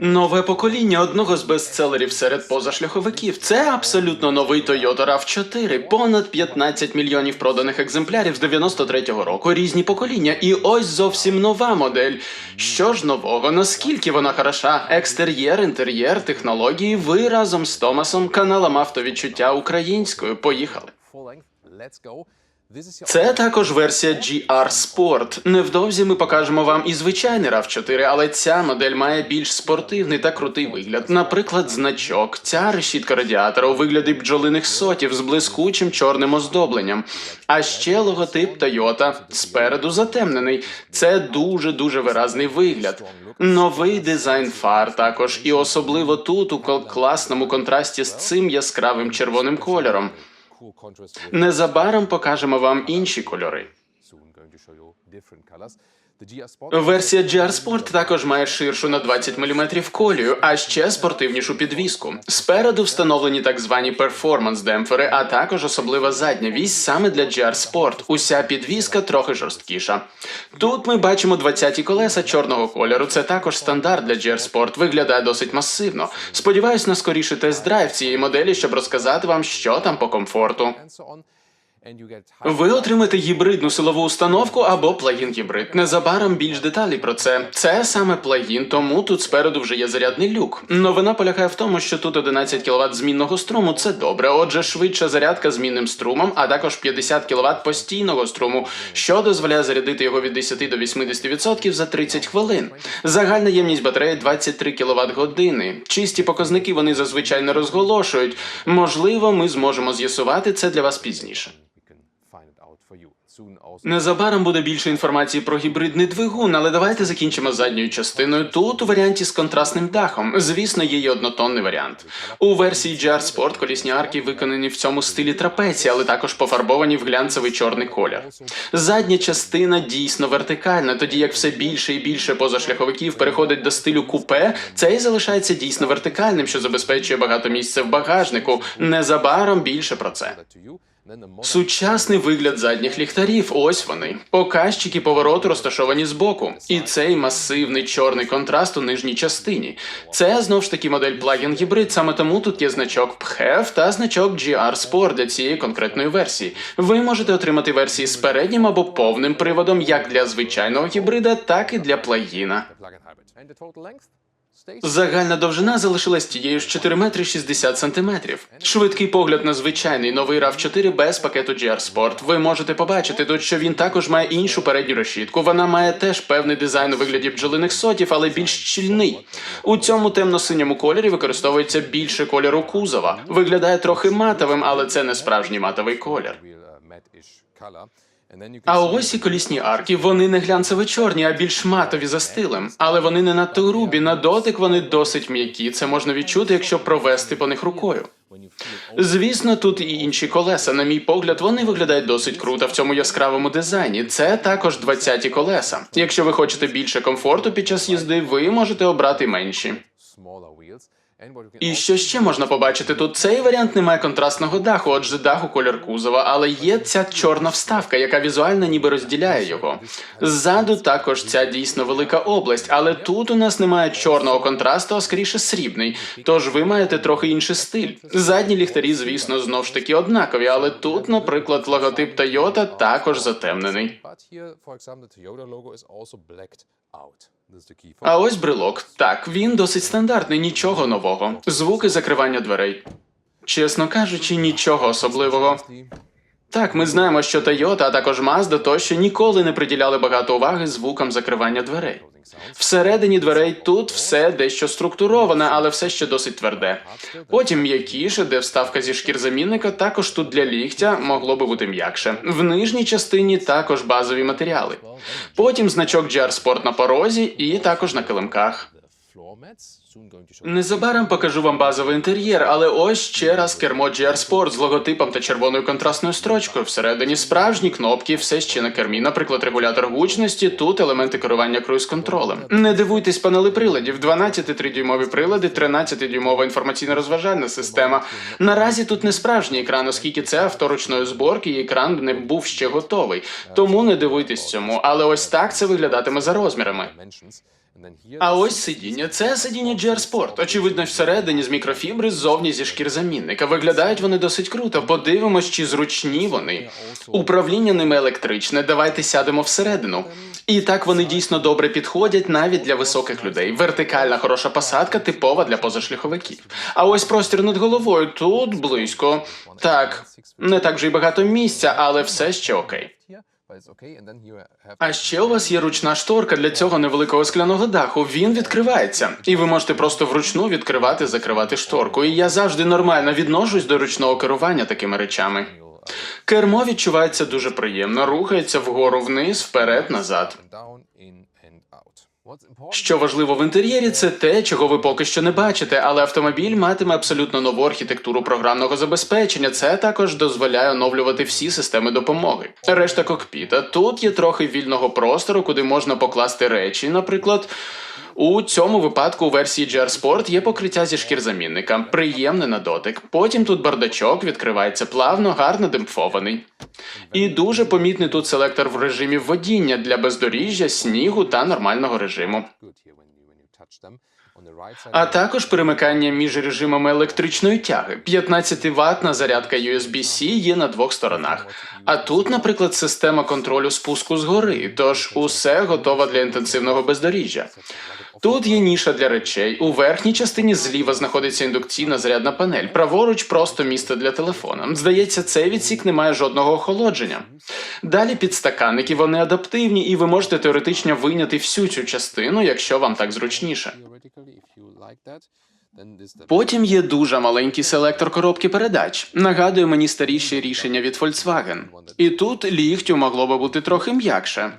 Нове покоління одного з бестселерів серед позашляховиків. Це абсолютно новий Toyota RAV4. Понад 15 мільйонів проданих екземплярів з 93-го року. Різні покоління. І ось зовсім нова модель. Що ж нового? Наскільки вона хороша? Екстер'єр, інтер'єр, технології. Ви разом з Томасом каналом автовідчуття українською. Поїхали. Це також версія GR Sport. Невдовзі ми покажемо вам і звичайний RAV4, але ця модель має більш спортивний та крутий вигляд. Наприклад, значок. Ця решітка радіатора у вигляді бджолиних сотів з блискучим чорним оздобленням. А ще логотип Toyota спереду затемнений. Це дуже дуже виразний вигляд. Новий дизайн фар також, і особливо тут у класному контрасті з цим яскравим червоним кольором. Незабаром покажемо вам інші кольори. Версія GR Sport також має ширшу на 20 мм колію, а ще спортивнішу підвіску. Спереду встановлені так звані перформанс-демпфери, а також особлива задня вісь саме для GR Sport. Уся підвіска трохи жорсткіша. Тут ми бачимо 20-ті колеса чорного кольору. Це також стандарт для GR Sport. Виглядає досить масивно. Сподіваюсь на скоріший тест-драйв цієї моделі, щоб розказати вам, що там по комфорту. Ви отримаєте гібридну силову установку або плагін гібрид. Незабаром більш деталі про це. Це саме плагін, тому тут спереду вже є зарядний люк. Новина полягає в тому, що тут 11 кВт змінного струму це добре. Отже, швидша зарядка змінним струмом, а також 50 кВт постійного струму, що дозволяє зарядити його від 10 до 80% за 30 хвилин. Загальна ємність батареї 23 кВт години. Чисті показники вони зазвичай не розголошують. Можливо, ми зможемо з'ясувати це для вас пізніше. Незабаром буде більше інформації про гібридний двигун, але давайте закінчимо задньою частиною. Тут у варіанті з контрастним дахом. Звісно, є й однотонний варіант. У версії GR Sport колісні арки виконані в цьому стилі трапеції, але також пофарбовані в глянцевий чорний колір. Задня частина дійсно вертикальна, тоді як все більше і більше позашляховиків переходить до стилю купе, цей залишається дійсно вертикальним, що забезпечує багато місця в багажнику. Незабаром більше про це. Сучасний вигляд задніх ліхтарів. Ось вони. Показчики повороту розташовані збоку. І цей масивний чорний контраст у нижній частині. Це знов ж таки модель плагін гібрид. Саме тому тут є значок PHEV та значок GR Sport для цієї конкретної версії. Ви можете отримати версії з переднім або повним приводом як для звичайного гібрида, так і для плагіна. Загальна довжина залишилась тією ж 4 метри 60 сантиметрів. Швидкий погляд на звичайний новий RAV4 без пакету GR Sport. Ви можете побачити тут, що він також має іншу передню решітку. Вона має теж певний дизайн у вигляді бджолиних сотів, але більш щільний. У цьому темно-синьому кольорі використовується більше кольору кузова. Виглядає трохи матовим, але це не справжній матовий колір. А ось і колісні арки. Вони не глянцево-чорні, а більш матові за стилем. Але вони не надто грубі. На дотик вони досить м'які. Це можна відчути, якщо провести по них рукою. Звісно, тут і інші колеса. На мій погляд, вони виглядають досить круто в цьому яскравому дизайні. Це також 20-ті колеса. Якщо ви хочете більше комфорту під час їзди, ви можете обрати менші. І що ще можна побачити тут? Цей варіант не має контрастного даху, отже, дах у колір кузова, але є ця чорна вставка, яка візуально ніби розділяє його. Ззаду також ця дійсно велика область, але тут у нас немає чорного контрасту, а скоріше срібний. Тож ви маєте трохи інший стиль. Задні ліхтарі, звісно, знов ж таки однакові, але тут, наприклад, логотип Toyota також затемнений. А ось брелок. Так, він досить стандартний, нічого нового. Звуки закривання дверей. Чесно кажучи, нічого особливого. Так, ми знаємо, що Toyota, а також Mazda тощо ніколи не приділяли багато уваги звукам закривання дверей. Всередині дверей тут все дещо структуроване, але все ще досить тверде. Потім м'якіше, де вставка зі шкір замінника, також тут для ліктя могло би бути м'якше. В нижній частині також базові матеріали. Потім значок GR Sport на порозі і також на килимках. Незабаром покажу вам базовий інтер'єр, але ось ще раз кермо GR Sport з логотипом та червоною контрастною строчкою. Всередині справжні кнопки, все ще на кермі, наприклад, регулятор гучності, тут елементи керування круїз-контролем. Не дивуйтесь панели приладів, 12 3-дюймові прилади, 13-дюймова інформаційно-розважальна система. Наразі тут не справжній екран, оскільки це авто ручної зборки, і екран не був ще готовий. Тому не дивуйтесь цьому. Але ось так це виглядатиме за розмірами. А ось сидіння. Це сидіння GR Sport. Очевидно, всередині з мікрофібри, ззовні зі шкірзамінника. Виглядають вони досить круто. Подивимось, чи зручні вони. Управління ними електричне. Давайте сядемо всередину. І так вони дійсно добре підходять навіть для високих людей. Вертикальна хороша посадка, типова для позашляховиків. А ось простір над головою тут близько. Так, не так вже й багато місця, але все ще окей. А ще у вас є ручна шторка для цього невеликого скляного даху. Він відкривається, і ви можете просто вручну відкривати, закривати шторку. І я завжди нормально відношусь до ручного керування такими речами. Кермо відчувається дуже приємно, рухається вгору вниз, вперед, назад. Що важливо в інтер'єрі, це те, чого ви поки що не бачите, але автомобіль матиме абсолютно нову архітектуру програмного забезпечення. Це також дозволяє оновлювати всі системи допомоги. Решта кокпіта. Тут є трохи вільного простору, куди можна покласти речі. Наприклад, у цьому випадку у версії GR Sport є покриття зі шкірзамінника, приємне на дотик. Потім тут бардачок відкривається плавно, гарно демпфований. І дуже помітний тут селектор в режимі водіння для бездоріжжя, снігу та нормального режиму. А також перемикання між режимами електричної тяги. 15 ваттна зарядка USB-C є на двох сторонах. А тут, наприклад, система контролю спуску згори, тож усе готово для інтенсивного бездоріжжя. Тут є ніша для речей. У верхній частині зліва знаходиться індукційна зарядна панель. Праворуч просто місце для телефона. Здається, цей відсік не має жодного охолодження. Далі підстаканники, вони адаптивні, і ви можете теоретично вийняти всю цю частину, якщо вам так зручніше. Потім є дуже маленький селектор коробки передач. Нагадує мені старіші рішення від Volkswagen. І тут ліхтю могло би бути трохи м'якше.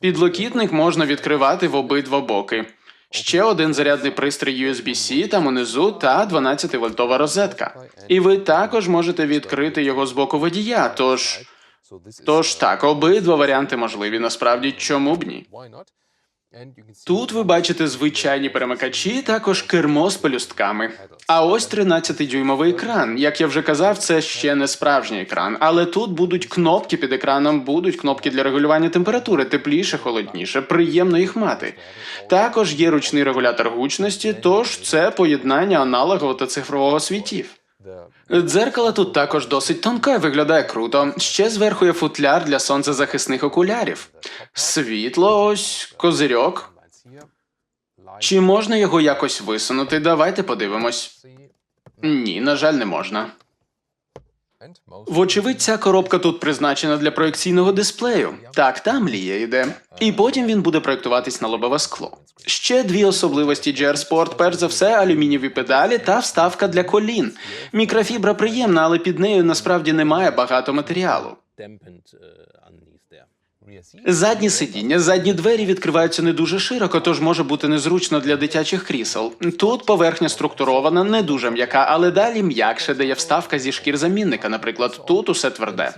Підлокітник можна відкривати в обидва боки. Ще один зарядний пристрій USB-C там унизу та 12-вольтова розетка. І ви також можете відкрити його з боку водія. Тож, тож так, обидва варіанти можливі. Насправді, чому б ні? Тут ви бачите звичайні перемикачі, також кермо з пелюстками. А ось 13-дюймовий екран. Як я вже казав, це ще не справжній екран, але тут будуть кнопки під екраном, будуть кнопки для регулювання температури, тепліше, холодніше. Приємно їх мати. Також є ручний регулятор гучності, тож це поєднання аналогового та цифрового світів. Дзеркало тут також досить тонке, виглядає круто. Ще зверху є футляр для сонцезахисних окулярів. Світло, ось козирьок. Чи можна його якось висунути? Давайте подивимось. Ні, на жаль, не можна. Вочевидь, ця коробка тут призначена для проекційного дисплею. Так, там лія йде. І потім він буде проєктуватись на лобове скло. Ще дві особливості GR Sport, перш за все, алюмінієві педалі та вставка для колін. Мікрофібра приємна, але під нею насправді немає багато матеріалу. Задні сидіння, задні двері відкриваються не дуже широко, тож може бути незручно для дитячих крісел. Тут поверхня структурована, не дуже м'яка, але далі м'якше, де є вставка зі шкір замінника. Наприклад, тут усе тверде.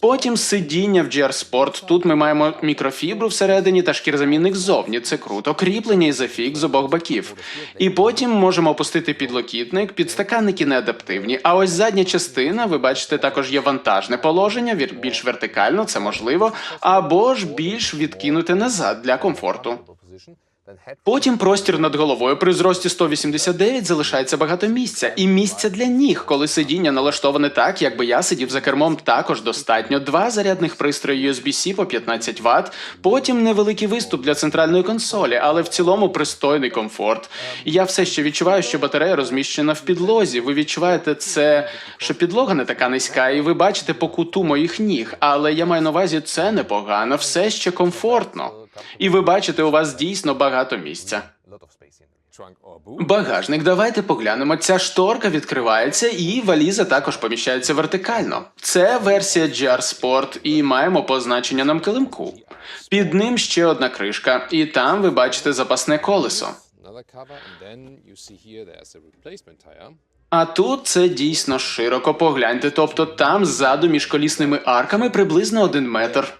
Потім сидіння в GR Sport. Тут ми маємо мікрофібру всередині та шкірзамінник ззовні. Це круто. Кріплення і зафік з обох боків. І потім можемо опустити підлокітник, підстаканники не адаптивні. А ось задня частина, ви бачите, також є вантажне положення, більш вертикально, це можливо, або ж більш відкинути назад для комфорту. Потім простір над головою при зрості 189 залишається багато місця, і місця для ніг, коли сидіння налаштоване так, якби я сидів за кермом, також достатньо. Два зарядних пристрої USB-C по 15 Вт, потім невеликий виступ для центральної консолі, але в цілому пристойний комфорт. Я все ще відчуваю, що батарея розміщена в підлозі. Ви відчуваєте це, що підлога не така низька, і ви бачите по куту моїх ніг. Але я маю на увазі, це непогано, все ще комфортно. І ви бачите, у вас дійсно багато місця. Багажник, давайте поглянемо. Ця шторка відкривається, і валіза також поміщається вертикально. Це версія GR Sport, і маємо позначення на килимку. Під ним ще одна кришка, і там ви бачите запасне колесо. А тут це дійсно широко погляньте. Тобто там ззаду між колісними арками приблизно один метр.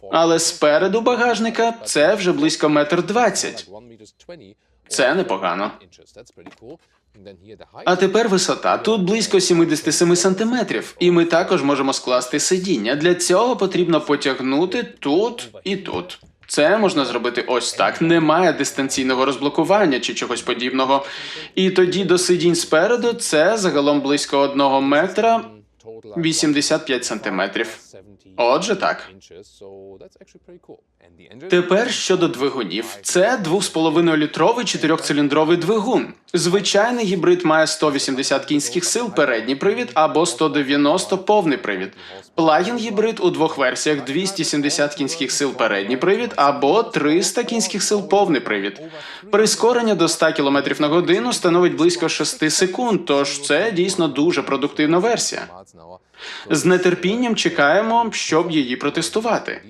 Four. Але спереду багажника це вже близько метр двадцять. Like one meters 20 Це непогано. А тепер висота. Тут близько 77 сантиметрів, і ми також можемо скласти сидіння. Для цього потрібно потягнути тут і тут. Це можна зробити ось так. Немає дистанційного розблокування чи чогось подібного. І тоді до сидінь спереду це загалом близько одного метра 85 сантиметрів. Отже, так. Тепер щодо двигунів. Це 2,5-літровий чотирьохциліндровий двигун. Звичайний гібрид має 180 кінських сил передній привід або 190 повний привід. Плагін гібрид у двох версіях 270 кінських сил передній привід або 300 кінських сил повний привід. Прискорення до 100 км на годину становить близько 6 секунд, тож це дійсно дуже продуктивна версія. З нетерпінням чекаємо, щоб її протестувати.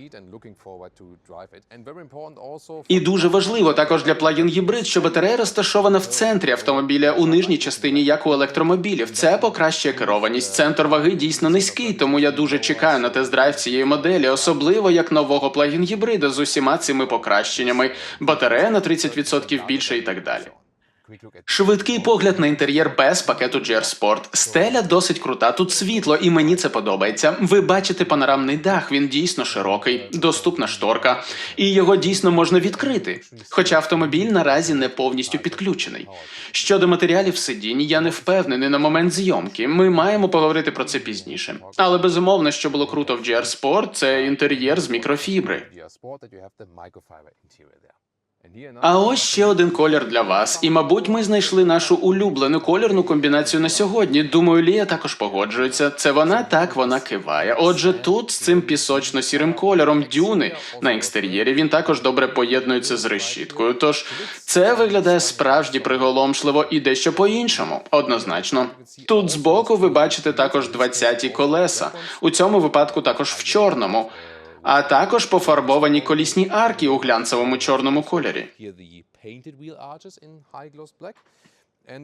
І дуже важливо також для плагін гібрид, що батарея розташована в центрі автомобіля у нижній частині, як у електромобілів. Це покращує керованість. Центр ваги дійсно низький, тому я дуже чекаю на тест-драйв цієї моделі, особливо як нового плагін гібрида з усіма цими покращеннями. Батарея на 30% більше і так далі. Швидкий погляд на інтер'єр без пакету GR Sport. Стеля досить крута, тут світло, і мені це подобається. Ви бачите панорамний дах, він дійсно широкий, доступна шторка, і його дійсно можна відкрити. Хоча автомобіль наразі не повністю підключений. Щодо матеріалів сидінь, я не впевнений на момент зйомки. Ми маємо поговорити про це пізніше. Але безумовно, що було круто в GR Sport, це інтер'єр з мікрофібри. А ось ще один колір для вас. І, мабуть, ми знайшли нашу улюблену колірну комбінацію на сьогодні. Думаю, Лія також погоджується. Це вона так вона киває. Отже, тут з цим пісочно-сірим кольором дюни на екстер'єрі він також добре поєднується з решіткою. Тож це виглядає справді приголомшливо і дещо по-іншому. Однозначно. Тут збоку ви бачите також 20-ті колеса. У цьому випадку також в чорному. А також пофарбовані колісні арки у глянцевому чорному кольорі.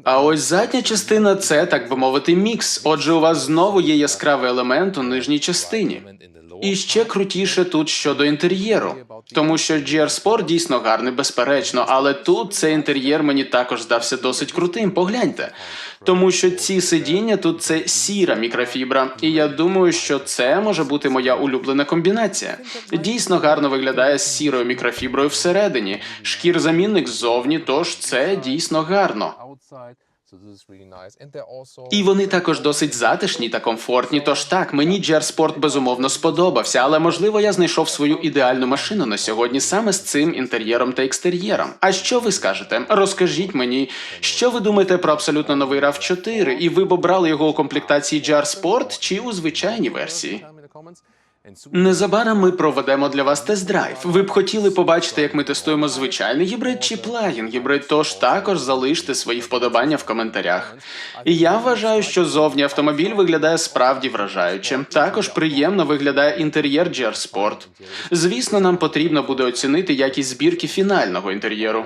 А ось задня частина це, так би мовити, мікс. Отже, у вас знову є яскравий елемент у нижній частині. І ще крутіше тут щодо інтер'єру, тому що GR Sport дійсно гарний, безперечно, але тут цей інтер'єр мені також здався досить крутим. Погляньте. Тому що ці сидіння тут це сіра мікрофібра, і я думаю, що це може бути моя улюблена комбінація. Дійсно гарно виглядає з сірою мікрофіброю всередині, шкір замінник ззовні, тож це дійсно гарно. І вони також досить затишні та комфортні. Тож так, мені Sport безумовно сподобався, але можливо я знайшов свою ідеальну машину на сьогодні саме з цим інтер'єром та екстер'єром. А що ви скажете? Розкажіть мені, що ви думаєте про абсолютно новий rav 4 і ви б обрали його у комплектації GR Sport чи у звичайній версії? Незабаром ми проведемо для вас тест-драйв. Ви б хотіли побачити, як ми тестуємо звичайний гібрид чи плагін гібрид, тож також залиште свої вподобання в коментарях. І я вважаю, що зовні автомобіль виглядає справді вражаюче. Також приємно виглядає інтер'єр GR Sport. Звісно, нам потрібно буде оцінити якість збірки фінального інтер'єру.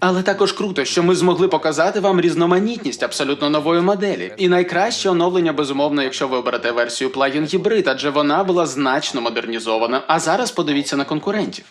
Але також круто, що ми змогли показати вам різноманітність абсолютно нової моделі. І найкраще оновлення, безумовно, якщо ви оберете версію плагін гібрид, адже вона була значно модернізована. А зараз подивіться на конкурентів.